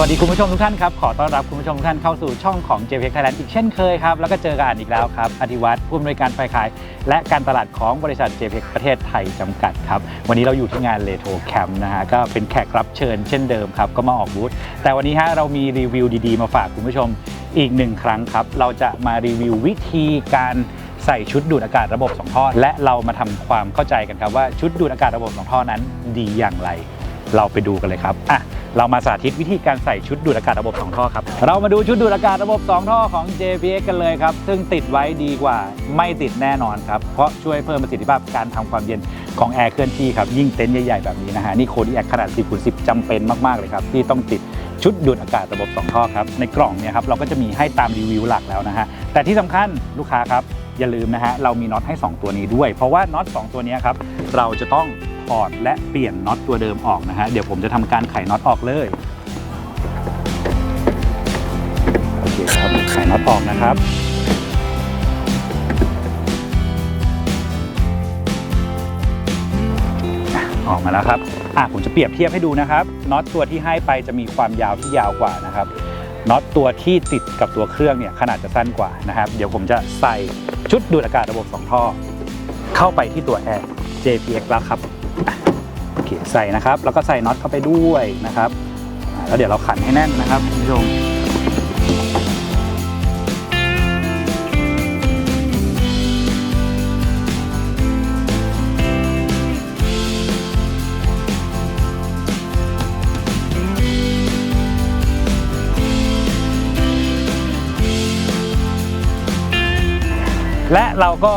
สวัสดีคุณผู้ชมทุกท่านครับ ขอต้อนรับคุณผู้ชมทุกท่านเข้าสู่ช่องของ j p Thailand อีกเช่นเคยครับ แล้วก็เจอกันอีกแล้วครับอธิวัตรผู้อำนวยการฝ่ายขาย และการตลาดของบริษัท j p ประเทศไทยจำกัดครับ วันนี้เราอยู่ที่งานเลโทแคมป์นะฮะก็เป็นแขกรับเชิญเช่นเดิมครับ ก็มาออกบูธแต่วันนี้ฮะเรามีรีวิวดีๆ มาฝากคุณผู้ชมอีกหนึ่งครั้งครับ เราจะมารีวิววิธีการใส่ชุดดูดอากาศระบบสองท่อและเรามาทำความเข้าใจกันครับว่าชุดดูดอากาศระบบสองท่อนั้นดีอย่างไร เราไปดูกันเลยครับอะ เรามาสาธิตวิธีการใส่ชุดดูดอากาศระบบ 2 ท่อครับ เรามาดูชุดดูดอากาศระบบ 2 ท่อของ JPX กันเลยครับ ซึ่งติดไว้ดีกว่าไม่ติดแน่นอนครับ เพราะช่วยเพิ่มประสิทธิภาพการทำความเย็นของแอร์เคลื่อนที่ครับ ยิ่งเต็นท์ใหญ่ๆ แบบนี้นะฮะ นี่โคดีแอคขนาด 10คูณ10จำเป็นมากๆเลยครับ ที่ต้องติดชุดดูดอากาศระบบ 2 ท่อครับ ในกล่องเนี่ยครับเราก็จะมีให้ตามรีวิวหลักแล้วนะฮะแต่ที่สำคัญลูกค้าครับอย่าลืมนะฮะเรามีน็อตให้ 2 ตัวนี้ด้วย เพราะว่าน็อต2ตัวนี้ครับเราจะต้อง ถอดและเปลี่ยนน็อตตัวเดิมออกนะฮะเดี๋ยวผมจะทำการไขน็อตออกเลยโอเคครับไขน็อตออกนะครับออกมาแล้วครับอะผมจะเปรียบเทียบให้ดูนะครับน็อตตัวที่ให้ไปจะมีความยาวที่ยาวกว่านะครับน็อตตัวที่ติดกับตัวเครื่องเนี่ยขนาดจะสั้นกว่านะครับ เดี๋ยวผมจะใส่ชุดดูดอากาศระบบ 2 ท่อ เข้าไปที่ตัวแอร์ JPX แล้วครับ เคใส่นะครับ แล้วก็ใส่น็อตเข้าไปด้วยนะครับแล้วเดี๋ยวเราขันให้แน่นนะครับคุณผู้ชมและเราก็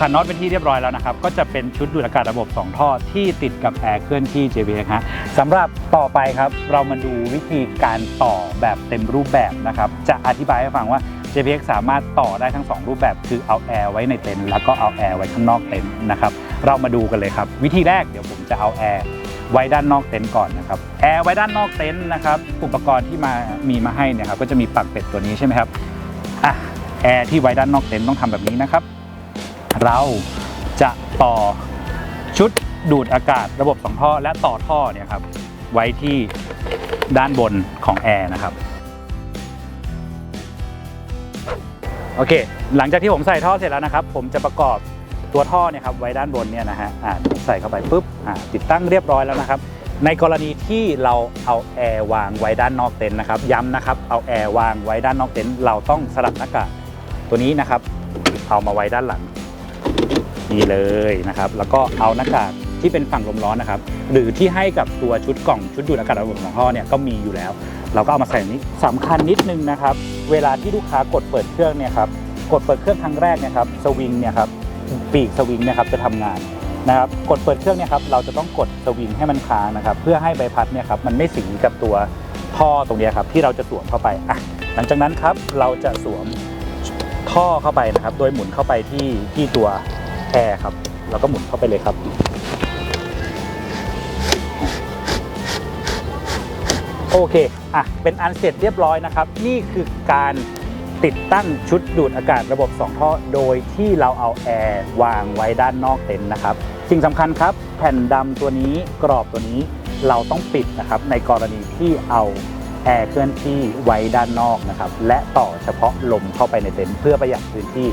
ขันน็อตเป็นที่เรียบร้อยแล้วนะครับ ก็จะเป็นชุดดูดอากาศระบบ 2 ท่อที่ติดกับแอร์เคลื่อนที่ JBX ฮะสำหรับต่อไปครับ เรามาดูวิธีการต่อแบบเต็มรูปแบบนะครับ จะอธิบายให้ฟังว่า JBX สามารถต่อได้ทั้ง 2 รูปแบบ คือเอาแอร์ไว้ในเต็นท์แล้วก็เอาแอร์ไว้ข้างนอกเต็นท์นะครับ เรามาดูกันเลยครับ วิธีแรกเดี๋ยวผมจะเอาแอร์ไว้ด้านนอกเต็นท์ก่อนนะครับแอร์ไว้ด้านนอกเต็นท์นะครับอุปกรณ์ที่มามีมาให้เนี่ยครับก็จะมีปลั๊กเป็ดตัวนี้ใช่ไหมครับอะแอร์ที่ไว้ด้านนอกเต็นท์ต้องทำแบบนี้นะครับ เราจะต่อชุดดูดอากาศระบบสองท่อและต่อท่อเนี่ยครับไว้ที่ด้านบนของแอร์นะครับโอเค หลังจากที่ผมใส่ท่อเสร็จแล้วนะครับ ผมจะประกอบตัวท่อเนี่ยครับไว้ด้านบนเนี่ยนะฮะอ่าใส่เข้าไปปุ๊บอ่าติดตั้งเรียบร้อยแล้วนะครับ ในกรณีที่เราเอาแอร์วางไว้ด้านนอกเต็นท์นะครับ ย้ำนะครับเอาแอร์วางไว้ด้านนอกเต็นท์เราต้องสลับหน้ากากตัวนี้นะครับ เอามาไว้ด้านหลัง นี่เลยนะครับ แล้วก็เอาหน้ากากที่เป็นฝั่งลมร้อนนะครับ หรือที่ให้กับตัวชุดกล่องชุดดูดอากาศระบบของท่อเนี่ยก็มีอยู่แล้ว เราก็เอามาใส่นี้สำคัญนิดนึงนะครับ เวลาที่ลูกค้ากดเปิดเครื่องเนี่ยครับ กดเปิดเครื่องครั้งแรกเนะครับ สวิงเนี่ยครับ ปีกสวิงเนะครับจะทำงานนะครับ กดเปิดเครื่องเนี่ยครับ เราจะต้องกดสวิงให้มันค้างนะครับ เพื่อให้ใบพัดเนี่ยครับมันไม่สีกับตัวท่อตรงนี้ครับที่เราจะสวมเข้าไปอะหลังจากนั้นครับเราจะสวมท่อเข้าไปนะครับ โดยหมุนเข้าไปที่ที่ตัว แอร์ครับเราก็หมุนเข้าไปเลยครับ โอเค อะ เป็นอันเสร็จเรียบร้อยนะครับ นี่คือการติดตั้งชุดดูดอากาศระบบ 2 ท่อ โดยที่เราเอาแอร์วางไว้ด้านนอกเต็นท์นะครับ สิ่งสำคัญครับ แผ่นดำตัวนี้กรอบตัวนี้เราต้องปิดนะครับ ในกรณีที่เอาแอร์เคลื่อนที่ไว้ด้านนอกนะครับ และต่อเฉพาะลมเข้าไปในเต็นท์เพื่อประหยัดพื้นที่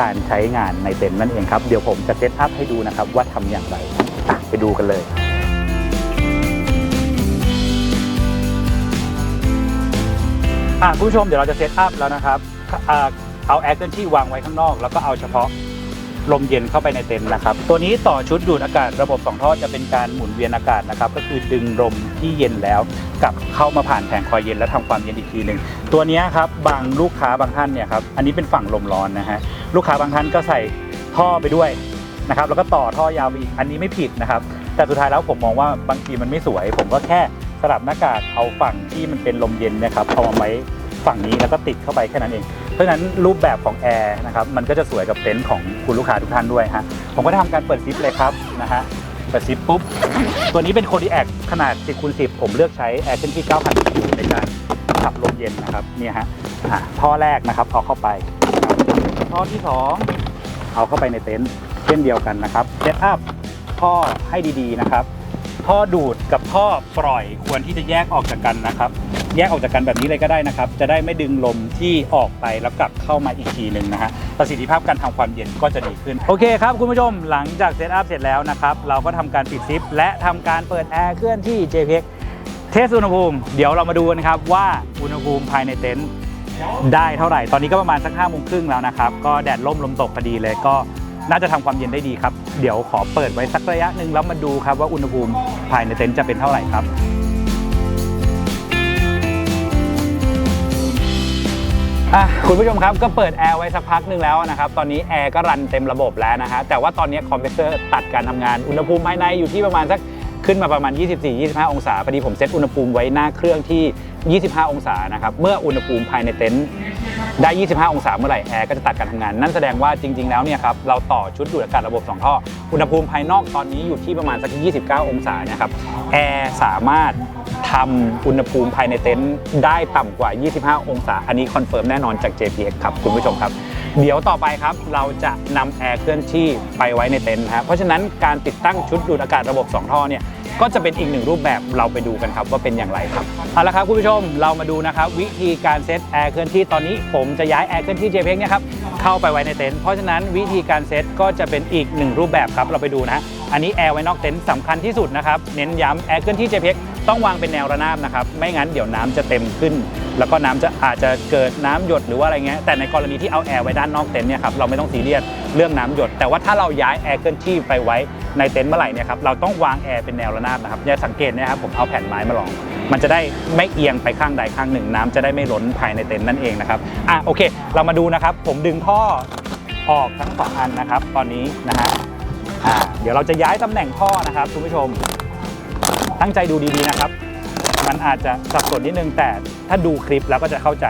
การใช้งานในเต็นท์นั่นเองครับ เดี๋ยวผมจะเซตอัพให้ดูนะครับว่าทำอย่างไรไปดูกันเลยอะคุณผู้ชมเดี๋ยวเราจะเซตอัพแล้วนะครับอ่าเอาแอร์เคลื่อนที่วางไว้ข้างนอก แล้วก็เอาเฉพาะ ลมเย็นเข้าไปในเต็นท์นะครับ ตัวนี้ต่อชุดดูดอากาศระบบ 2 ท่อจะเป็นการหมุนเวียนอากาศนะครับ ก็คือดึงลมที่เย็นแล้วกลับเข้ามาผ่านแผงคอยเย็นและทำความเย็นอีกทีหนึ่งตัวนี้ครับบางลูกค้าบางท่านเนี่ยครับอันนี้เป็นฝั่งลมร้อนนะฮะลูกค้าบางท่านก็ใส่ท่อไปด้วยนะครับแล้วก็ต่อท่อยาวอีกอันนี้ไม่ผิดนะครับ แต่สุดท้ายแล้วผมมองว่าบางทีมันไม่สวย ผมก็แค่สลับหน้ากากเอาฝั่งที่มันเป็นลมเย็นนะครับเอามาไว้ ฝั่งนี้แล้วก็ติดเข้าไปแค่นั้นเอง เพราะฉะนั้นรูปแบบของแอร์นะครับมันก็จะสวยกับเต็นท์ของคุณลูกค้าทุกท่านด้วยฮะผมก็ได้ทำการเปิดซิปเลยครับนะฮะเปิดซิปปุ๊บ ตัวนี้เป็นโคดีแอคขนาด 10คูณ10 ผมเลือกใช้แอร์เช่นที่ 9,000 BTU ในการขับลมเย็นนะครับเนี่ยฮะอะท่อแรกนะครับเอาเข้าไป ท่อที่สองเอาเข้าไปในเต็นท์เช่นเดียวกันนะครับเซตอัพท่อให้ดีๆนะครับท่อดูดกับท่อปล่อยควรที่จะแยกออกจากกันนะครับ แยกออกจากกันแบบนี้เลยก็ได้นะครับ จะได้ไม่ดึงลมที่ออกไปแล้วกลับเข้ามาอีกทีหนึ่งนะฮะประสิทธิภาพการทำความเย็นก็จะดีขึ้น โอเคครับคุณผู้ชมหลังจากเซตอัพเสร็จแล้วนะครับเราก็ทำการปิดซิป และทำการเปิดแอร์เคลื่อนที่ JPEX เทสอุณหภูมิเดี๋ยวเรามาดูกันครับว่าอุณหภูมิภายในเต็นท์ได้เท่าไหร่ ตอนนี้ก็ประมาณสักห้าโมงครึ่งแล้วนะครับ ก็แดดล่มลมตกพอดีเลยก็น่าจะทำความเย็นได้ดีครับ เดี๋ยวขอเปิดไว้สักระยะหนึ่งแล้วมาดูครับว่าอุณหภูมิภายในเต็นท์จะเป็นเท่าไหร่ครับ อะคุณผู้ชมครับก็เปิดแอร์ไว้สักพักหนึ่งแล้วนะครับ ตอนนี้แอร์ก็รันเต็มระบบแล้วนะฮะแต่ว่าตอนนี้คอมเพรสเซอร์ตัดการทำงาน อุณหภูมิภายในอยู่ที่ประมาณสักขึ้นมาประมาณ 24-25 องศาพอดีผมเซตอุณหภูมิไว้หน้าเครื่องที่ 25 องศานะครับเมื่ออุณหภูมิภายในเต็นท์ได้ 25 องศาเมื่อไหร่แอร์ก็จะตัดการทำงาน นั่นแสดงว่าจริง ๆ แล้วเนี่ยครับเราต่อชุดดูดอากาศระบบ 2 ท่อ อุณหภูมิภายนอกตอนนี้อยู่ที่ประมาณสัก 29 องศานะครับแอร์สามารถ ทำอุณหภูมิภายในเต็นท์ได้ต่ำกว่า 25 องศา อันนี้คอนเฟิร์มแน่นอนจาก JPX ครับคุณผู้ชมครับ เดี๋ยวต่อไปครับเราจะนำแอร์เคลื่อนที่ไปไว้ในเต็นท์นะครับเพราะฉะนั้นการติดตั้งชุดดูดอากาศระบบ 2 ท่อเนี่ยก็จะเป็นอีกหนึ่งรูปแบบเราไปดูกันครับว่าเป็นอย่างไรครับเอาละครับคุณผู้ชมเรามาดูนะครับวิธีการเซตแอร์เคลื่อนที่ตอนนี้ผมจะย้ายแอร์เคลื่อนที่ JPX เนี่ยครับเข้าไปไว้ในเต็นท์เพราะฉะนั้นวิธีการเซตก็จะเป็นอีกหนึ่งรูปแบบครับเราไปดูนะอันนี้แอร์ไว้นอกเต็นท์สำคัญที่สุดนะครับเน้นย้ำแอร์เคลื่อนที่ JPX ต้องวางเป็นแนวระนาบนะครับ ไม่งั้นเดี๋ยวน้ำจะเต็มขึ้น แล้วก็น้ำจะอาจจะเกิดน้ำหยดหรือว่าอะไรเงี้ยแต่ในกรณีที่เอาแอร์ไว้ด้านนอกเต็นท์เนี่ยครับเราไม่ต้องซีเรียสเรื่องน้ำหยด แต่ว่าถ้าเราย้ายแอร์เคลื่อนที่ไปไว้ในเต็นท์เมื่อไหร่เนี่ยครับเราต้องวางแอร์เป็นแนวระนาบนะครับอย่าสังเกตนะครับผมเอาแผ่นไม้มาลอง มันจะได้ไม่เอียงไปข้างใดข้างหนึ่ง น้ำจะได้ไม่ล้นภายในเต็นท์นั่นเองนะครับอะโอเค เรามาดูนะครับผมดึงท่อออกทั้งสองอันนะครับ ตอนนี้นะฮะอ่าเดี๋ยวเราจะย้ายตำแหน่งท่อนะครับคุณผู้ชม ตั้งใจดูดีๆนะครับ มันอาจจะสับสนนิดนึงแต่ถ้าดูคลิปแล้วก็จะเข้าใจ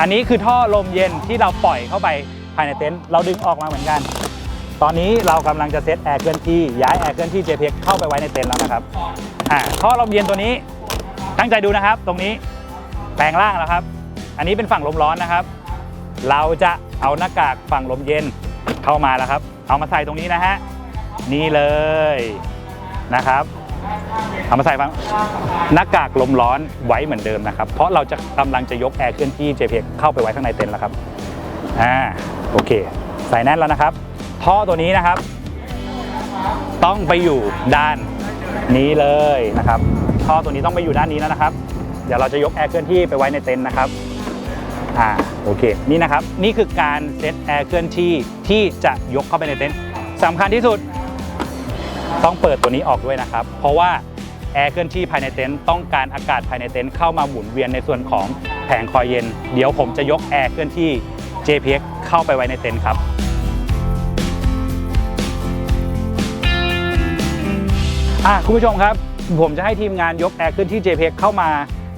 อันนี้คือท่อลมเย็นที่เราปล่อยเข้าไปภายในเต็นท์เราดึงออกมาเหมือนกัน ตอนนี้เรากำลังจะเซตแอร์เคลื่อนที่ย้ายแอร์เคลื่อนที่ JPX เข้าไปไว้ในเต็นท์แล้วนะครับอ่าท่อลมเย็นตัวนี้ตั้งใจดูนะครับ ตรงนี้แปลงร่างแล้วครับ อันนี้เป็นฝั่งลมร้อนนะครับ เราจะเอาหน้ากากฝั่งลมเย็นเข้ามาแล้วครับ เอามาใส่ตรงนี้นะฮะนี่เลยนะครับ เอามาใส่ฟังหน้ากากลมร้อนไว้เหมือนเดิมนะครับ เพราะเราจะกำลังจะยกแอร์เคลื่อนที่ JPX เข้าไปไว้ข้างในเต็นท์แล้วครับอ่าโอเค ใส่แน่นแล้วนะครับ ท่อตัวนี้นะครับ ต้องไปอยู่ด้านนี้เลยนะครับ ท่อตัวนี้ต้องไปอยู่ด้านนี้แล้วนะครับ เดี๋ยวเราจะยกแอร์เคลื่อนที่ไปไว้ในเต็นท์นะครับอ่าโอเคนี่นะครับ นี่คือการเซตแอร์เคลื่อนที่ที่จะยกเข้าไปในเต็นท์สำคัญที่สุด ต้องเปิดตัวนี้ออกด้วยนะครับ เพราะว่าแอร์เคลื่อนที่ภายในเต็นท์ต้องการอากาศภายในเต็นท์เข้ามาหมุนเวียนในส่วนของแผงคอยเย็น เดี๋ยวผมจะยกแอร์เคลื่อนที่ JPX เข้าไปไว้ในเต็นท์ครับคุณผู้ชมครับ ผมจะให้ทีมงานยกแอร์เคลื่อนที่ JPX เข้ามา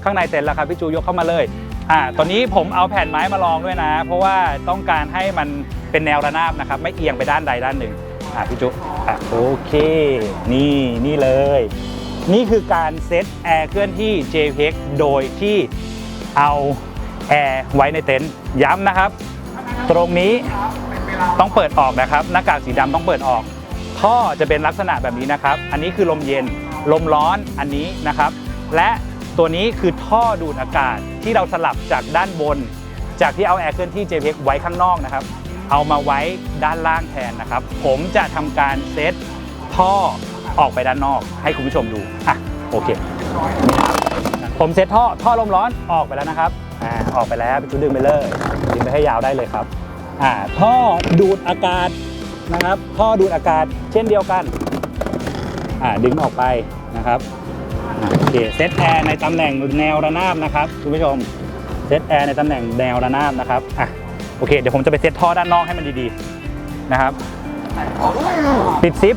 ข้างในเต็นท์แล้วครับพี่จูยกเข้ามาเลยอ่าตอนนี้ผมเอาแผ่นไม้มาลองด้วยนะ เพราะว่าต้องการให้มันเป็นแนวระนาบนะครับ ไม่เอียงไปด้านใดด้านหนึ่ง อ่าพี่จูอะโอเค นี่นี่เลย นี่คือการเซตแอร์เคลื่อนที่ JPX โดยที่เอาแอร์ไว้ในเต็นท์ย้ำนะครับ ตรงนี้ต้องเปิดออกนะครับ หน้ากากสีดำต้องเปิดออก ท่อจะเป็นลักษณะแบบนี้นะครับ อันนี้คือลมเย็นลมร้อนอันนี้นะครับ และตัวนี้คือท่อดูดอากาศที่เราสลับจากด้านบน จากที่เอาแอร์เคลื่อนที่ JPX ไว้ข้างนอกนะครับ เอามาไว้ด้านล่างแทนนะครับ ผมจะทำการเซตท่อออกไปด้านนอก ให้คุณผู้ชมดูอะโอเคผมเซตท่อท่อลมร้อนออกไปแล้วนะครับอ่าออกไปแล้วพี่ดึงไปเลยดึงไปให้ยาวได้เลยครับอ่าท่อดูดอากาศนะครับท่อดูดอากาศเช่นเดียวกันอ่าดึงออกไปนะครับโอเคเซตแอร์ในตำแหน่งแนวระนาบนะครับคุณผู้ชมเซตแอร์ในตำแหน่งแนวระนาบนะครับอะ โอเค เดี๋ยวผมจะไปเซตท่อด้านนอกให้มันดีๆนะครับ ปิดซิป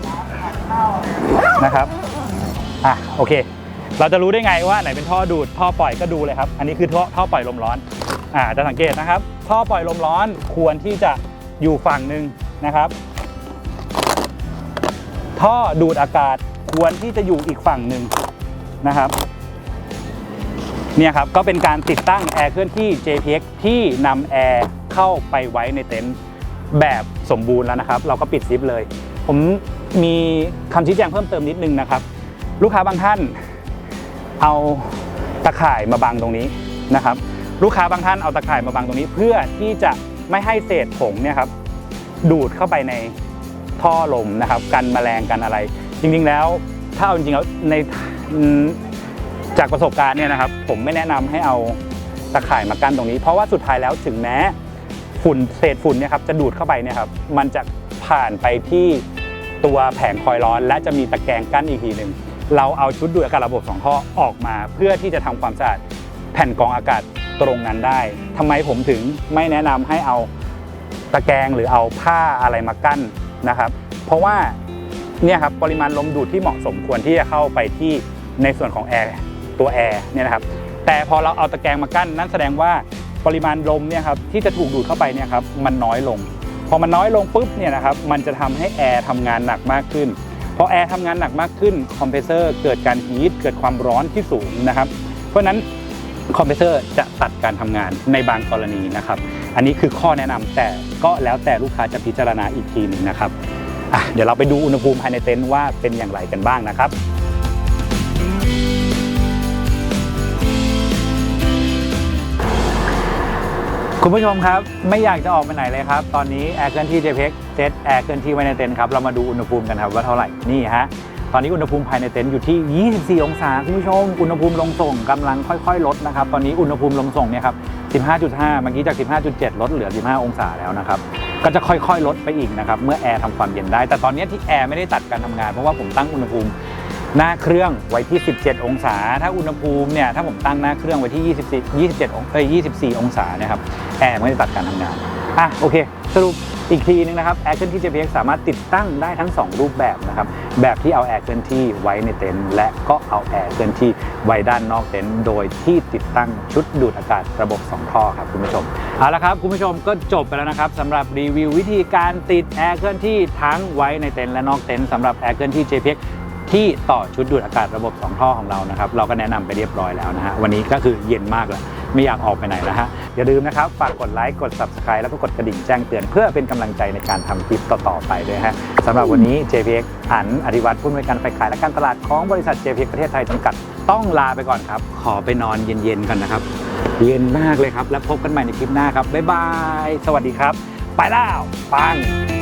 นะครับอะโอเค เราจะรู้ได้ไงว่าไหนเป็นท่อดูดท่อปล่อยก็ดูเลยครับ อันนี้คือท่อท่อปล่อยลมร้อนอ่าจะสังเกตนะครับ ท่อปล่อยลมร้อนควรที่จะอยู่ฝั่งหนึ่งนะครับ ท่อดูดอากาศควรที่จะอยู่อีกฝั่งหนึ่งนะครับเนี่ยครับก็เป็นการติดตั้งแอร์เคลื่อนที่ JPX ที่นำแอร์ เข้าไปไว้ในเต็นท์แบบสมบูรณ์แล้วนะครับ เราก็ปิดซิปเลย ผมมีคำชี้แจงเพิ่มเติมนิดนึงนะครับ ลูกค้าบางท่านเอาตะข่ายมาบังตรงนี้นะครับ ลูกค้าบางท่านเอาตะข่ายมาบังตรงนี้ เพื่อที่จะไม่ให้เศษผงเนี่ยครับดูดเข้าไปในท่อลมนะครับกันแมลงกันอะไร จริงๆแล้วถ้าเอาจริงๆแล้วในจากประสบการณ์เนี่ยนะครับ ผมไม่แนะนำให้เอาตะข่ายมากั้นตรงนี้ เพราะว่าสุดท้ายแล้วถึงแม้ ฝุ่นเศษฝุ่นเนี่ยครับจะดูดเข้าไปเนี่ยครับมันจะผ่านไปที่ตัวแผงคอยล์ร้อน และจะมีตะแกรงกั้นอีกทีหนึ่งเราเอาชุดดูดอากาศระบบสองท่อออกมา เพื่อที่จะทำความสะอาดแผ่นกรองอากาศตรงนั้นได้ทำไมผมถึงไม่แนะนำให้เอาตะแกรงหรือเอาผ้าอะไรมากั้นนะครับ เพราะว่าเนี่ยครับปริมาณลมดูดที่เหมาะสมควรที่จะเข้าไปที่ในส่วนของแอร์ตัวแอร์เนี่ยนะครับแต่พอเราเอาตะแกรงมากั้นนั่นแสดงว่า ปริมาณลมเนี่ยครับที่จะถูกดูดเข้าไปเนี่ยครับมันน้อยลง พอมันน้อยลงปุ๊บเนี่ยนะครับมันจะทำให้แอร์ทำงานหนักมากขึ้นพอแอร์ทำงานหนักมากขึ้นคอมเพรสเซอร์เกิดการฮีทเกิดความร้อนที่สูงนะครับ เพราะนั้นคอมเพรสเซอร์จะตัดการทำงานในบางกรณีนะครับ อันนี้คือข้อแนะนำแต่ก็แล้วแต่ลูกค้าจะพิจารณาอีกทีหนึงนะครับเดี๋ยวเราไปดูอุณหภูมิภายในเต็นท์ว่าเป็นอย่างไรกันบ้างนะครับ คุณผู้ชมครับไม่อยากจะออกไปไหนเลยครับ ตอนนี้แอร์เคลื่อนที่ JPEX เซตแอร์เคลื่อนที่ไว้ในเต็นท์ครับเรามาดูอุณหภูมิกันครับว่าเท่าไหร่นี่ฮะตอนนี้อุณหภูมิภายในเต็นท์อยู่ที่ 24 องศาคุณผู้ชม อุณหภูมิลงส่งกำลังค่อยๆ ลดนะครับ ตอนนี้อุณหภูมิลงส่งเนี่ยครับ 15.5 เมื่อกี้จาก 15.7 ลดเหลือ 15 องศาแล้วนะครับ ก็จะค่อยๆ ลดไปอีกนะครับ เมื่อแอร์ทำความเย็นได้ แต่ตอนนี้ที่แอร์ไม่ได้ตัดการทำงาน เพราะว่าผมตั้งอุณหภูมิหน้าเครื่องไว้ที่ 17 องศา ถ้าอุณหภูมิเนี่ย ถ้าผมตั้งหน้าเครื่องไว้ที่ 24 27องเอ้ย 24 องศานะครับ แอร์ไม่ได้ตัดการทำงานอะโอเค สรุปอีกทีนึงนะครับแอร์เคลื่อนที่ JPX สามารถติดตั้งได้ทั้ง 2 รูปแบบนะครับ แบบที่เอาแอร์เคลื่อนที่ไว้ในเต็นท์และก็เอาแอร์เคลื่อนที่ไว้ด้านนอกเต็นท์โดยที่ติดตั้งชุดดูดอากาศระบบ 2 ท่อครับคุณผู้ชมเอาละครับคุณผู้ชมก็จบไปแล้วนะครับสำหรับรีวิววิธีการติดแอร์เคลื่อนที่ทั้งไว้ในเต็นท์และนอกเต็นท์สำหรับแอร์เคลื่อนที่ JPX ที่ต่อชุดดูดอากาศระบบ 2 ท่อของเรานะครับ เราก็แนะนำไปเรียบร้อยแล้วนะฮะ วันนี้ก็คือเย็นมากแล้ว ไม่อยากออกไปไหนแล้วฮะ อย่าลืมนะครับ ฝากกดไลค์ กด Subscribe แล้วก็กดกระดิ่งแจ้งเตือน เพื่อเป็นกำลังใจในการทำคลิปต่อ ๆ ไปด้วยฮะสำหรับวันนี้ JPX อันอธิวัตรผู้อำนวยการฝ่ายขายและการตลาดของบริษัท JPX ประเทศไทยจำกัดต้องลาไปก่อนครับ ขอไปนอนเย็นๆกันนะครับ เย็นมากเลยครับ แล้วพบกันใหม่ในคลิปหน้าครับบ๊ายบาย สวัสดีครับ ไปแล้วปัง